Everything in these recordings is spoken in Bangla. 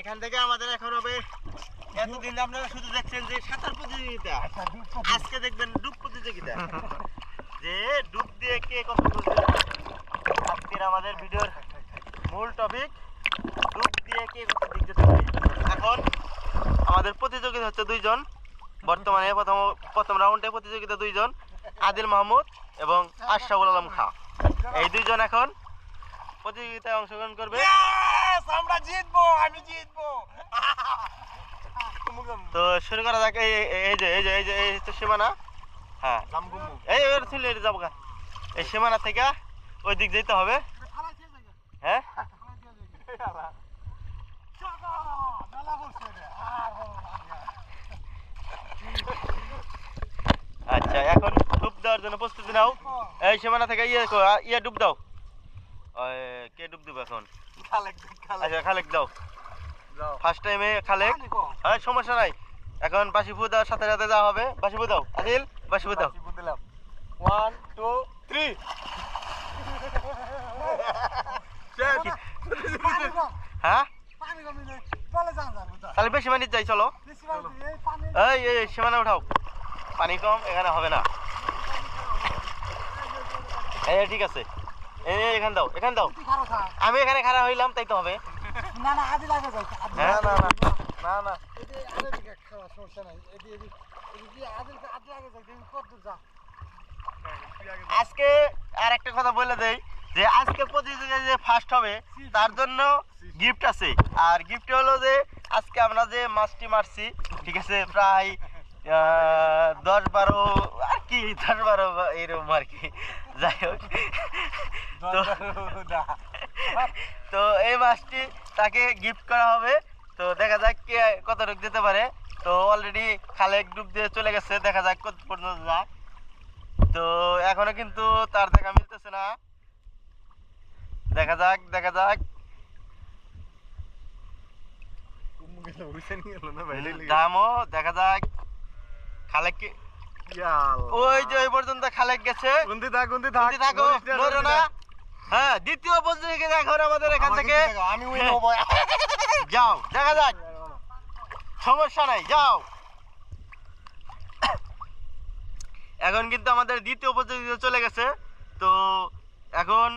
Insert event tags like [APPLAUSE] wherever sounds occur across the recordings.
এখান থেকে আমাদের এখন হবে এতদিন আপনারা শুধু দেখছেন যে সাঁতার প্রতিযোগিতা। আজকে দেখবেন ডুব প্রতিযোগিতা। যে ডুব দিয়ে কে কত আজকের আমাদের ভিডিওর মূল টপিক ডুব দিয়ে কে কত দিক যেতে পারে এখন আমাদের প্রতিযোগিতা হচ্ছে দুইজন। বর্তমানে প্রথম প্রথম রাউন্ডে প্রতিযোগিতা দুইজন, আদিল মাহমুদ এবং আশরাফুল আলম খা। এই দুইজন এখন প্রতিযোগিতায় অংশগ্রহণ করবে। আমরা জিতবো আমি জিতবো। তো শুরু করা যাক এই এই- যে এই যে এই যে এই হচ্ছে সীমানা। হ্যাঁ। এই এবার ছিল এটা যাব গা। এই সীমানা থেকে ওই দিক যেতে হবে। হ্যাঁ? আচ্ছা এখন ডুব দেওয়ার জন্য প্রস্তুতি নাও। এই সীমানা থেকে ইয়ে ইয়ে ডুব দাও। কে ডুব দিব এখন? আচ্ছা খালেক দাও। ফার্স্ট টাইমে খালেক। হ্যাঁ সমস্যা নাই। এখন বাসি ফু দেওয়ার সাথে সাথে যাওয়া হবে। বাসি ফু দাও ফু দাও। ওয়ান টু থ্রি হ্যাঁ? তাহলে বেশি যাই চলো। এই সীমানা উঠাও। পানি কম এখানে হবে না। ঠিক আছে। এই এই, দাও এখানে দাও। আমি এখানে খারাপ হইলাম তাই তো হবে। না না আদি লাগে যাই না না না না। এদি আদি দিকে খাওয়া সমস্যা নাই। এদি এদি এদি আদি আদি লাগে যাই তুমি কত দূর যা আজকে আর একটা কথা বলে দেই যে আজকে প্রতিযোগিতায় যে ফার্স্ট হবে তার জন্য গিফট আছে। আর গিফট হলো যে আজকে আমরা যে মাছটি মারছি ঠিক আছে প্রায় দশ বারো আর কি দশ বারো এরকম আর কি। যাই হোক। তো এই মাছটি তাকে গিফট করা হবে। তো দেখা যাক কে কত রোগ দিতে পারে। তো অলরেডি খালেক ডুব দিয়ে চলে গেছে। দেখা যাক কত পর্যন্ত যায়। তো এখনও কিন্তু তার দেখা মিলতেছে না। দেখা যাক দেখা যাক। দামও দেখা যাক। খালেক ওই যে ওই পর্যন্ত খালেক গেছে। গুন্দি থাক গুন্দি থাকো নড়ো না হ্যাঁ দ্বিতীয় পর্যায়ে এখন আমাদের এখান থেকে। আমি উইন হব [LAUGHS] যাও দেখা যাক। সমস্যা নাই যাও। এখন কিন্তু আমাদের দ্বিতীয় প্রতিযোগিতা চলে গেছে। তো এখন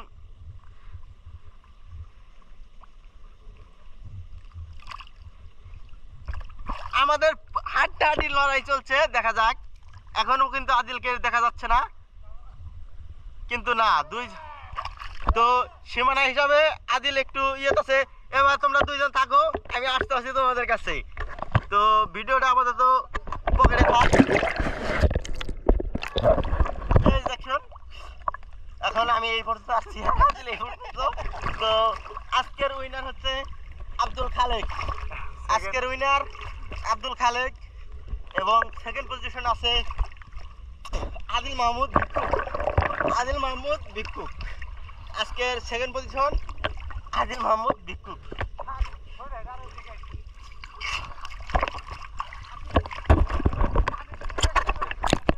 আমাদের হাড্ডাহাড্ডি লড়াই চলছে দেখা যাক। এখনও কিন্তু আদিলকে দেখা যাচ্ছে না। কিন্তু না দুই তো সীমানা হিসাবে আদিল একটু ইয়ে আছে। এবার তোমরা দুইজন থাকো আমি আসতে আসি তোমাদের কাছে। তো ভিডিওটা আপাতত পকেটে থাক। এখন আমি এই পর্যন্ত আসছি আদিল এই পর্যন্ত তো আজকের উইনার হচ্ছে আব্দুল খালেক। আজকের উইনার আব্দুল খালেক এবং সেকেন্ড পজিশন আছে আদিল মাহমুদ আদিল মাহমুদ ভিক্ষুক। আজকের সেকেন্ড পজিশন আদিল মাহমুদ ভিক্ষুক